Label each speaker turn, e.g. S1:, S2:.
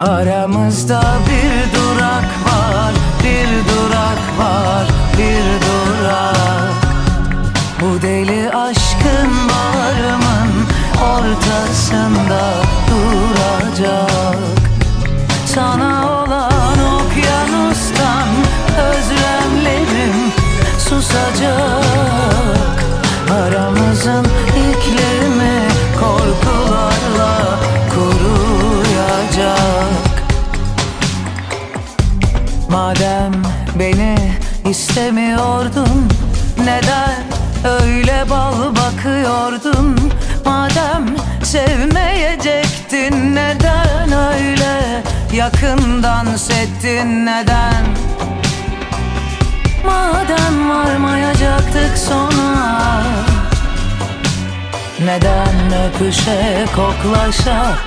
S1: Aramızda bir durak var, bir durak var, bir durak. Bu deli aşkın bağrımın ortasında duracak. Sana olan okyanustan özlemlerim susacak Madem beni istemiyordun Neden öyle bal bakıyordun? Madem sevmeyecektin Neden öyle yakından ettin Neden? Madem varmayacaktık sona Neden öpüşe koklaşa